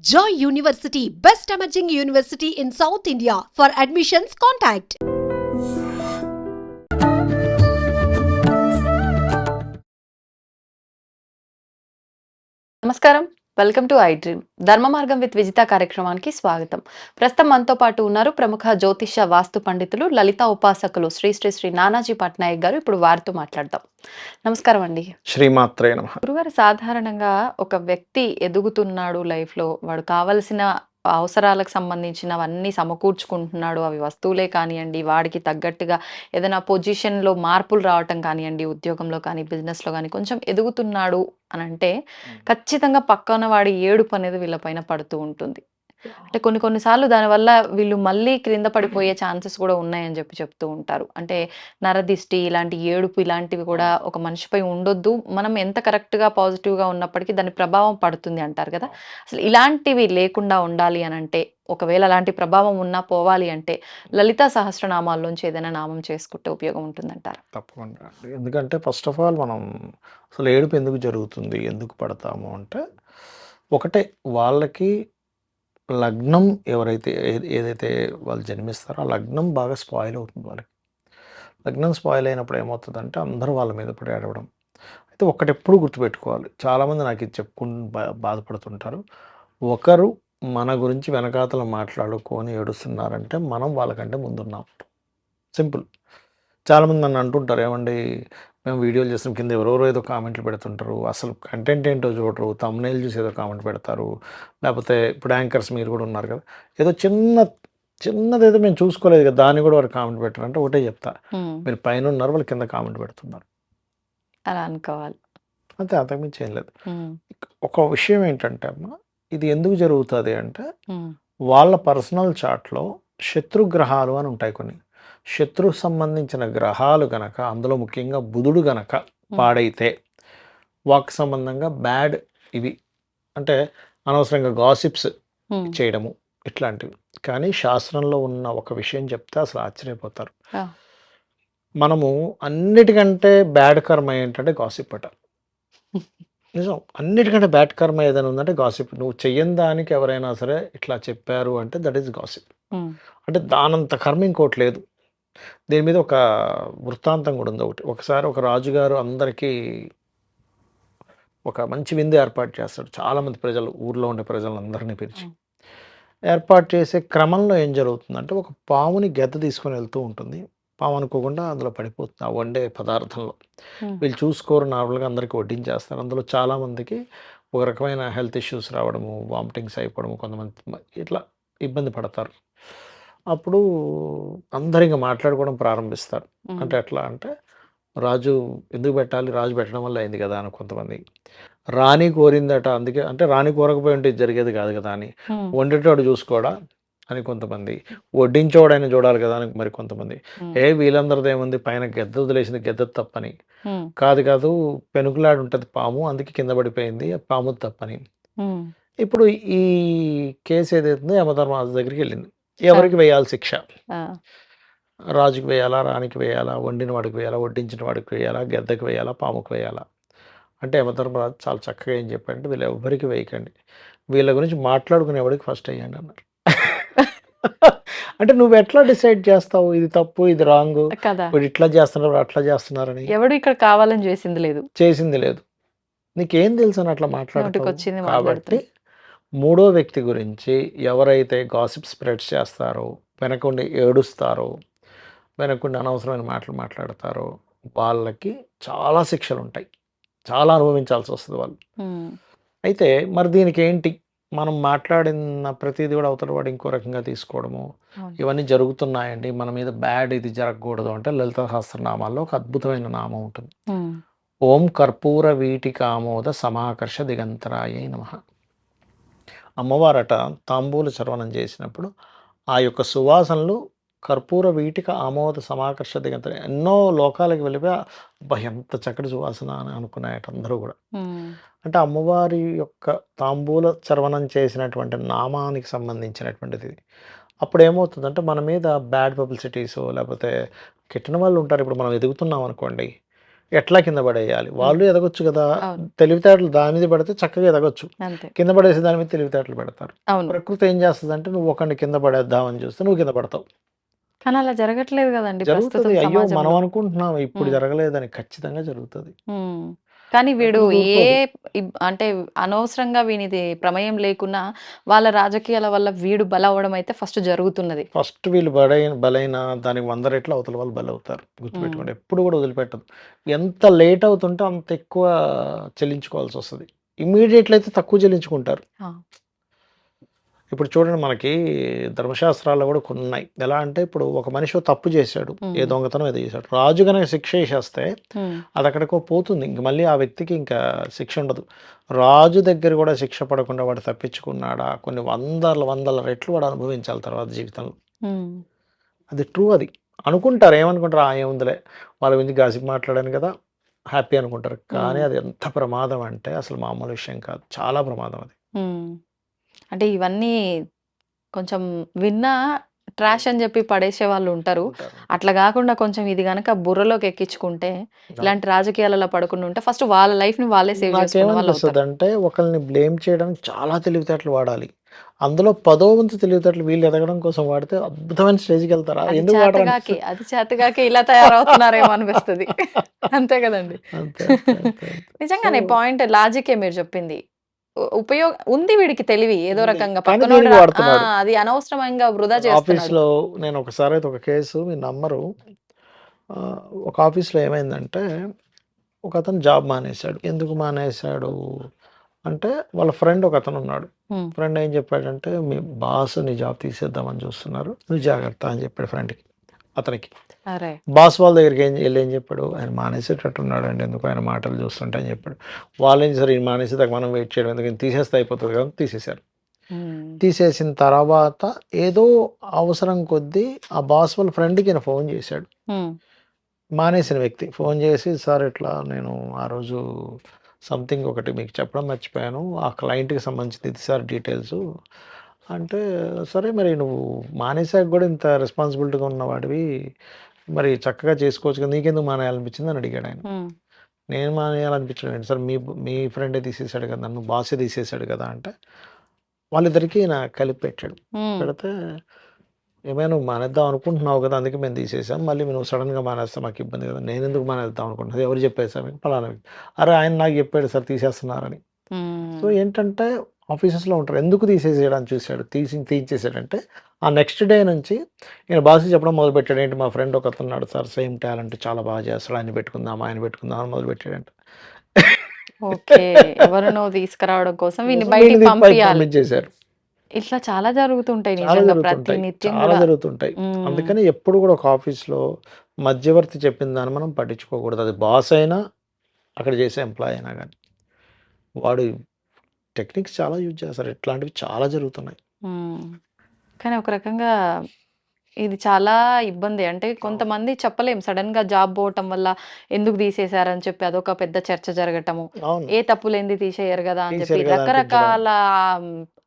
Joy University, best emerging university in South India. For admissions, contact. നമസ്കാരം welcome to I Dream. Dharma Margam with Vijitha కార్యక్రమానికి స్వాగతం. ప్రస్తుతం మనతో పాటు ఉన్నారు ప్రముఖ జ్యోతిష వాస్తు పండితులు లలిత ఉపాసకులు శ్రీ శ్రీ శ్రీ నానాజీ పట్నాయక్ గారు. ఇప్పుడు వారితో మాట్లాడదాం. నమస్కారం అండి. శ్రీమాత్రే నమ. గురుగారు సాధారణంగా ఒక వ్యక్తి ఎదుగుతున్నాడు లైఫ్లో వాడు కావలసిన అవసరాలకు సంబంధించినవన్నీ సమకూర్చుకుంటున్నాడు. అవి వస్తువులే కానివ్వండి వాడికి తగ్గట్టుగా ఏదైనా పొజిషన్లో మార్పులు రావటం కానివ్వండి ఉద్యోగంలో కానీ బిజినెస్లో కానీ కొంచెం ఎదుగుతున్నాడు అని అంటే ఖచ్చితంగా పక్కన వాడి ఏడుపు అనేది వీళ్ళపైన పడుతూ ఉంటుంది. అంటే కొన్ని కొన్నిసార్లు దానివల్ల వీళ్ళు మళ్ళీ క్రింద పడిపోయే ఛాన్సెస్ కూడా ఉన్నాయని చెప్పి చెప్తూ ఉంటారు. అంటే నరదిష్టి ఇలాంటి ఏడుపు ఇలాంటివి కూడా ఒక మనిషిపై ఉండొద్దు. మనం ఎంత కరెక్ట్గా పాజిటివ్గా ఉన్నప్పటికీ దాని ప్రభావం పడుతుంది అంటారు కదా. అసలు ఇలాంటివి లేకుండా ఉండాలి అని అంటే ఒకవేళ అలాంటి ప్రభావం ఉన్నా పోవాలి అంటే లలిత సహస్రనామాల్లోంచి ఏదైనా నామం చేసుకుంటే ఉపయోగం ఉంటుందంటారు? తప్పకుండా. ఎందుకంటే ఫస్ట్ ఆఫ్ ఆల్ మనం అసలు ఏడుపు ఎందుకు జరుగుతుంది? ఎందుకు పడతాము అంటే ఒకటే వాళ్ళకి లగ్నం ఎవరైతే ఏ- ఏదైతే వాళ్ళు జన్మిస్తారో ఆ లగ్నం బాగా స్పాయిల్ అవుతుంది వాళ్ళకి. లగ్నం స్పాయిల్ అయినప్పుడు ఏమవుతుందంటే అందరూ వాళ్ళ మీద పడి ఏడవడం అయితే ఒకటెప్పుడు గుర్తుపెట్టుకోవాలి. చాలామంది నాకు ఇది చెప్పుకుంటూ బా బాధపడుతుంటారు. ఒకరు మన గురించి వెనకాతల మాట్లాడుకొని ఏడుస్తున్నారంటే మనం వాళ్ళకంటే ముందున్నాం. సింపుల్. చాలామంది నన్ను అంటుంటారు ఏమండి మేము వీడియోలు చేస్తాం కింద ఎవరెవరో ఏదో కామెంట్లు పెడుతుంటారు. అసలు కంటెంట్ ఏంటో చూడరు. తమ్నేల్ చూసి ఏదో కామెంట్ పెడతారు. లేకపోతే ఇప్పుడు యాంకర్స్ మీరు కూడా ఉన్నారు కదా. ఏదో చిన్న చిన్నది ఏదో మేము చూసుకోలేదు కదా. దాన్ని కూడా వారు కామెంట్ పెట్టారు అంటే ఒకటే చెప్తా. మీరు పైన ఉన్నారు వాళ్ళు కింద కామెంట్ పెడుతున్నారు. అలా అనుకోవాలి. అంతే అంతకుమించి ఏం లేదు. ఒక విషయం ఏంటంటే అమ్మ ఇది ఎందుకు జరుగుతుంది అంటే వాళ్ళ పర్సనల్ చార్ట్లో శత్రుగ్రహాలు అని ఉంటాయి కొన్ని. శత్రు సంబంధించిన గ్రహాలు గనక అందులో ముఖ్యంగా బుధుడు గనక పాడైతే వాక్ సంబంధంగా బ్యాడ్ ఇవి అంటే అనవసరంగా గాసిప్స్ చేయడము ఇట్లాంటివి. కానీ శాస్త్రంలో ఉన్న ఒక విషయం చెప్తే అసలు ఆశ్చర్యపోతారు. మనము అన్నిటికంటే బ్యాడ్ కర్మ ఏంటంటే గాసిప్ అట. నిజం. అన్నిటికంటే బ్యాడ్ కర్మ ఏదైనా ఉందంటే గాసిప్. నువ్వు చెయ్యని దానికి ఎవరైనా సరే ఇట్లా చెప్పారు అంటే దట్ ఈస్ గాసిప్. అంటే దానంత కర్మ ఇంకోటి లేదు. దీని మీద ఒక వృత్తాంతం కూడా ఉంది ఒకటి. ఒకసారి ఒక రాజుగారు అందరికీ ఒక మంచి విందు ఏర్పాటు చేస్తాడు. చాలామంది ప్రజలు ఊర్లో ఉండే ప్రజలందరినీ పిలిచి. ఏర్పాటు చేసే క్రమంలో ఏం జరుగుతుందంటే ఒక పాముని గెద్ద తీసుకొని వెళ్తూ ఉంటుంది. పాము అనుకోకుండా అందులో పడిపోతుంది ఆ వండే పదార్థంలో. వీళ్ళు చూసుకోరు నార్మల్గా అందరికీ వడ్డించేస్తారు. అందులో చాలామందికి ఒక రకమైన హెల్త్ ఇష్యూస్ రావడము వామిటింగ్స్ అయిపోవడము కొంతమంది ఇట్లా ఇబ్బంది పడతారు. అప్పుడు అందరు ఇంకా మాట్లాడుకోవడం ప్రారంభిస్తారు. అంటే ఎట్లా అంటే రాజు ఎందుకు పెట్టాలి? రాజు పెట్టడం వల్ల అయింది కదా అని కొంతమంది. రాణి కోరిందట అందుకే అంటే రాణి కోరకపోయి ఉంటే ఇది జరిగేది కాదు కదా అని. వండేటోడు చూసుకోడా? అని కొంతమంది. వడ్డించోడైనా చూడాలి కదా అని మరి కొంతమంది. ఏ వీళ్ళందరిది ఏముంది? పైన గెద్ద వదిలేసింది గెద్ద తప్పని. కాదు కాదు పెనుకులాడు ఉంటుంది పాము అందుకే కింద పడిపోయింది పాము తప్పని. ఇప్పుడు ఈ కేసు ఏదైతుందో యమధర్మరాజు దగ్గరికి వెళ్ళింది. ఎవరికి వేయాలి శిక్ష? రాజుకి వేయాలా రాణికి వేయాలా వండిన వాడికి వేయాలా వడ్డించిన వాడికి వేయాలా గెద్దకి వేయాలా పాముకి వేయాలా? అంటే యమధర్మరాజు చాలా చక్కగా ఏం చెప్పారంటే వీళ్ళు ఎవ్వరికి వేయకండి. వీళ్ళ గురించి మాట్లాడుకునేవాడికి ఫస్ట్ వేయండి అన్నారు. అంటే నువ్వు ఎట్లా డిసైడ్ చేస్తావు? ఇది తప్పు ఇది రాంగ్ ఇట్లా చేస్తున్నారు అట్లా చేస్తున్నారని. ఎవడు ఇక్కడ కావాలని చేసింది లేదు. చేసింది లేదు. నీకేం తెలుసు అని అట్లా వచ్చింది కాబట్టి మాట్లాడుతుంది. మూడో వ్యక్తి గురించి ఎవరైతే గాసిప్ స్ప్రెడ్స్ చేస్తారో వెనకుండి ఏడుస్తారో వెనకుండి అనవసరమైన మాటలు మాట్లాడతారో వాళ్ళకి చాలా శిక్షలు ఉంటాయి చాలా అనుభవించాల్సి వస్తుంది వాళ్ళు అయితే మరి దీనికి ఏంటి మనం మాట్లాడిన ప్రతిదీ కూడా అవతల వాడు ఇంకో రకంగా తీసుకోవడము. ఇవన్నీ జరుగుతున్నాయండి. మన మీద బ్యాడ్ ఇది జరగకూడదు అంటే లలిత సహస్రనామాల్లో ఒక అద్భుతమైన నామం ఉంటుంది. ఓం కర్పూర వీటికామోద సమాకర్ష దిగంతరాయ నమ. అమ్మవారట తాంబూల చర్వణం చేసినప్పుడు ఆ యొక్క సువాసనలు కర్పూర వీటిక ఆమోద సమాకర్ష దిగంతర ఎన్నో లోకాలకు వెళ్ళిపోయి అబ్బా ఎంత చక్కటి సువాసన అని అనుకున్నాయట అందరూ కూడా. అంటే అమ్మవారి యొక్క తాంబూల చర్వణం చేసినటువంటి నామానికి సంబంధించినటువంటిది. అప్పుడు ఏమవుతుందంటే మన మీద బ్యాడ్ పబ్లిసిటీస్ లేకపోతే కిట్టిన వాళ్ళు ఉంటారు. ఇప్పుడు మనం ఎదుగుతున్నాం అనుకోండి ఎట్లా కింద పడేయాలి? వాళ్ళు ఎదగొచ్చు కదా. తెలివితేటలు దాని మీద పడితే చక్కగా ఎదగొచ్చు. కింద పడేసి దాని మీద తెలివితేటలు పెడతారు. ప్రకృతి ఏం చేస్తుంది అంటే నువ్వు ఒకరిని కింద పడేద్దామని చూస్తే నువ్వు కింద పడతావు. కానీ అలా జరగట్లేదు కదండి జరుగుతుంది. అయ్యో మనం అనుకుంటున్నాం ఇప్పుడు. జరగలేదని ఖచ్చితంగా జరుగుతుంది. కానీ వీడు ఏ అంటే అనవసరంగా వీనిది ప్రమేయం లేకున్నా వాళ్ళ రాజకీయాల వల్ల వీడు బలవడం అయితే ఫస్ట్ జరుగుతున్నది. ఫస్ట్ వీళ్ళు బలైన బలైన దానికి వంద రెట్లు అవతల వాళ్ళు బలవుతారు. గుర్తుపెట్టుకోండి ఎప్పుడు కూడా వదిలిపెట్టదు. ఎంత లేట్ అవుతుంటే అంత ఎక్కువ చెల్లించుకోవాల్సి వస్తుంది. ఇమీడియట్లు అయితే తక్కువ చెల్లించుకుంటారు. ఇప్పుడు చూడండి మనకి ధర్మశాస్త్రాల్లో కూడా కొన్ని ఉన్నాయి ఎలా అంటే ఇప్పుడు ఒక మనిషి తప్పు చేశాడు ఏ. దొంగతనం ఏదో చేశాడు. రాజు కనుక శిక్ష వేసేస్తే ఉమ్. అది అక్కడికో పోతుంది. ఇంక మళ్ళీ ఆ వ్యక్తికి ఇంకా శిక్ష ఉండదు. రాజు దగ్గర కూడా శిక్ష పడకుండా వాడు తప్పించుకున్నాడా? కొన్ని వందల వందల రెట్లు వాడు అనుభవించాలి తర్వాత జీవితంలో. అది ట్రూ అది. అనుకుంటారు ఏమనుకుంటారు? ఆ ఏముందిలే వాళ్ళ గురించి గాసిప్ మాట్లాడాను కదా హ్యాపీ అనుకుంటారు. కానీ. అది ఎంత ప్రమాదం అంటే అసలు మామూలు విషయం కాదు. చాలా ప్రమాదం అది. అంటే ఇవన్నీ కొంచెం విన్నా ట్రాష్ అని చెప్పి పడేసే వాళ్ళు ఉంటారు. అట్లా కాకుండా కొంచెం ఇది గనక బుర్రలోకి ఎక్కించుకుంటే ఇలాంటి రాజకీయాలలో పడకుండా ఉంటే ఫస్ట్ వాళ్ళ లైఫ్ని వాళ్ళే సేవ్ వాళ్ళు అవుతారు. అంటే ఒకరిని బ్లేమ్ చేయడానికి చాలా తెలివితేటలు వాడాలి. అందులో పదో వంతు తెలివితేటలు వీళ్ళు ఎదగడం కోసం వాడితే అద్భుతమైన స్టేజ్కి వెళ్తారా? ఎందుకు అది చేతగాకి ఇలా తయారవుతున్నారేమో అనిపిస్తుంది. అంతే కదండి. నిజంగానే పాయింట్ లాజికే మీరు చెప్పింది. ఉపయోగ ఉంది వీడికి తెలివి ఏదో. రకంగా. అది అనవసరంగా వృధా ఆఫీస్ చేస్తున్నాడు. లో నేను ఒకసారి అయితే ఒక కేసు మీరు నమ్మరు. ఒక ఆఫీస్లో ఏమైందంటే ఒక అతను జాబ్ మానేశాడు. ఎందుకు మానేశాడు? అంటే వాళ్ళ ఫ్రెండ్ ఒక అతను ఉన్నాడు. ఫ్రెండ్ ఏం చెప్పాడంటే మీ బాస్ నీ జాబ్ తీసేద్దామని చూస్తున్నారు. నువ్వు జాగ్రత్త అని చెప్పాడు ఫ్రెండ్కి. అతనికి. బాస్ వాళ్ళ దగ్గరికి ఏం వెళ్ళి ఏం చెప్పాడు? ఆయన మానేసేటట్టున్నాడు అండి ఎందుకు ఆయన మాటలు చూస్తుంటే అని చెప్పాడు. వాళ్ళు ఏం సరే ఈయన మానేసేదాకా మనం వెయిట్ చేయడం ఎందుకు ఈయన తీసేస్తే అయిపోతుంది కదా తీసేశారు. తీసేసిన తర్వాత ఏదో అవసరం కొద్దీ ఆ బాస్ వాళ్ళ ఫ్రెండ్కి ఈయన ఫోన్ చేశాడు. మానేసిన వ్యక్తి. ఫోన్ చేసి సార్ ఇట్లా నేను ఆ రోజు సంథింగ్ ఒకటి మీకు చెప్పడం మర్చిపోయాను. ఆ క్లయింట్కి సంబంధించింది సార్ డీటెయిల్స్ అంటే సరే మరి నువ్వు మానేసాక కూడా ఇంత రెస్పాన్సిబిలిటీగా ఉన్నవాడివి. మరి చక్కగా చేసుకోవచ్చు కదా నీకెందుకు మానేయాలనిపించింది అని అడిగాడు ఆయన. నేను మానేయాలనిపించడం ఏంటి? సార్ మీ మీ ఫ్రెండే తీసేశాడు కదా నన్ను బాసే తీసేశాడు కదా అంటే వాళ్ళిద్దరికీ నా కలిపి పెట్టాడు. పెడితే ఏమైనా నువ్వు మానేద్దాం అనుకుంటున్నావు కదా అందుకే మేము తీసేసాం మళ్ళీ నువ్వు సడన్గా మానేస్తే మాకు ఇబ్బంది కదా నేను ఎందుకు మానేద్దాం అనుకుంటున్నాను? ఎవరు చెప్పారు సార్ మీకు పలానా. అరే ఆయన నాకు చెప్పాడు సార్ తీసేస్తున్నారని. సో ఏంటంటే ఆఫీసెస్లో ఉంటారు. ఎందుకు తీసేసేయడానికి చూశాడు? తీసి తీయించేసాడంటే ఆ నెక్స్ట్ డే నుంచి నేను బాస్ చెప్పడం మొదలు పెట్టాడు ఏంటి మా ఫ్రెండ్ ఒక అతను సార్ సేమ్ టాలెంట్ చాలా బాగా చేస్తాడు. ఆయన పెట్టుకుందాం ఆయన పెట్టుకుందాం అని మొదలు పెట్టాడంట ఓకే. ఎవరినో తీసుకురావడం కోసం పంపించేశారు. ఇట్లా చాలా జరుగుతుంటాయి చాలా జరుగుతుంటాయి. అందుకని ఎప్పుడు కూడా ఒక ఆఫీస్లో మధ్యవర్తి చెప్పిన దాన్ని మనం పట్టించుకోకూడదు. అది బాస్ అయినా అక్కడ చేసే ఎంప్లాయ్ అయినా కానీ వాడు టెక్నిక్స్ చాలా యూజ్ చేస్తారు. ఇట్లాంటివి చాలా జరుగుతున్నాయి. కానీ ఒక రకంగా ఇది చాలా ఇబ్బంది. అంటే కొంతమంది చెప్పలేం. సడన్గా జాబ్ పోవటం వల్ల ఎందుకు తీసేశారని చెప్పి అదొక పెద్ద చర్చ జరగటము. ఏ తప్పులేంది తీసేయరు కదా అని చెప్పి రకరకాల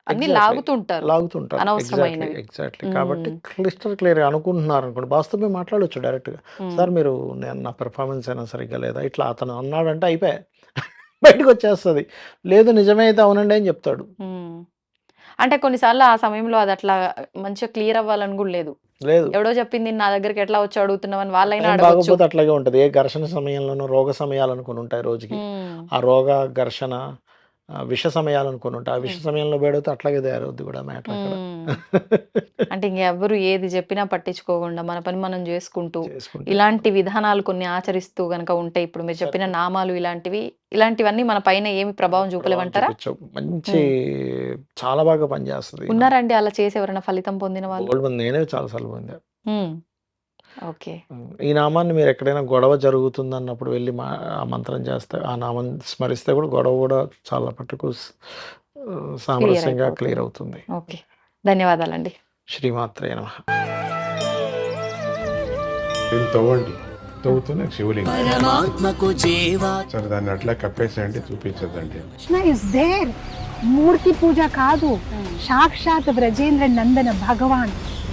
అన్ని. లాగుతుంటారు. లాగుతుంటారు. ఎగ్జాక్ట్లీ అనవసరమైనవి. ఎగ్జాక్ట్లీ కాబట్టి. క్లిస్టర్ క్లియర్ అనుకుంటున్నారు అనుకోండి. బాస్తో మేము మాట్లాడొచ్చు డైరెక్ట్గా. ఉమ్, సార్ మీరు నేను నా పెర్ఫార్మెన్స్ అయినా సరిగ్గా లేదా ఇట్లా అతను అన్నాడంటే అయిపోయా బయటకు వచ్చేస్తుంది. లేదు నిజమే అయితే అవునండి అని చెప్తాడు. అంటే కొన్నిసార్లు ఆ సమయంలో అది అట్లా మంచిగా క్లియర్ అవ్వాలని కూడా లేదు. లేదు. ఎవడో చెప్పింది నా దగ్గరికి ఎట్లా వచ్చి అడుగుతున్నావని వాళ్ళైనా అడగొచ్చు. బాగోపోతే అట్లాగే ఉంటుంది. ఏ ఘర్షణ సమయంలోనూ రోగ సమయాలు అనుకుని ఉంటాయి రోజుకి. ఆ రోగ ఘర్షణ విష సమయాలు అనుకుని ఆ విష. సమయంలో బేడితే అట్లాగే తయారవుద్ది కూడా మ్యాటర్ అక్కడ. అంటే ఇంకెవరు ఏది చెప్పినా పట్టించుకోకుండా మన పని మనం చేసుకుంటూ ఇలాంటి విధానాలు కొన్ని ఆచరిస్తూ గనక ఉంటే ఇప్పుడు మీరు చెప్పిన నామాలు ఇలాంటివి ఇలాంటివన్నీ మన పైన ఏమి ప్రభావం చూపలేమంటారా. మంచి చాలా బాగా పనిచేస్తుంది. ఉన్నారండి అలా చేసి ఎవరైనా ఫలితం పొందిన వాళ్ళు? నేనే చాలా సార్లు పొందా ఓకే. ఈ నామాన్ని మీరు ఎక్కడైనా గొడవ జరుగుతుంది అన్నప్పుడు వెళ్ళి మా ఆ మంత్రం చేస్తే ఆ నామం స్మరిస్తే కూడా గొడవ కూడా చాలా పట్టుకు సామరస్యంగా. క్లియర్ అవుతుంది. ఓకే. ధన్యవాదాలండి. శ్రీమాత్రే నమ. తవ్వండి. తవ్వుతూనే శివలింగం. సరే దాన్ని అట్లా కప్పేసేయండి చూపించదండి కృష్ణ ఇస్ దేర్ మూర్తి పూజ కాదు. సాక్షాత్ బ్రజేంద్ర నందన భగవాన్.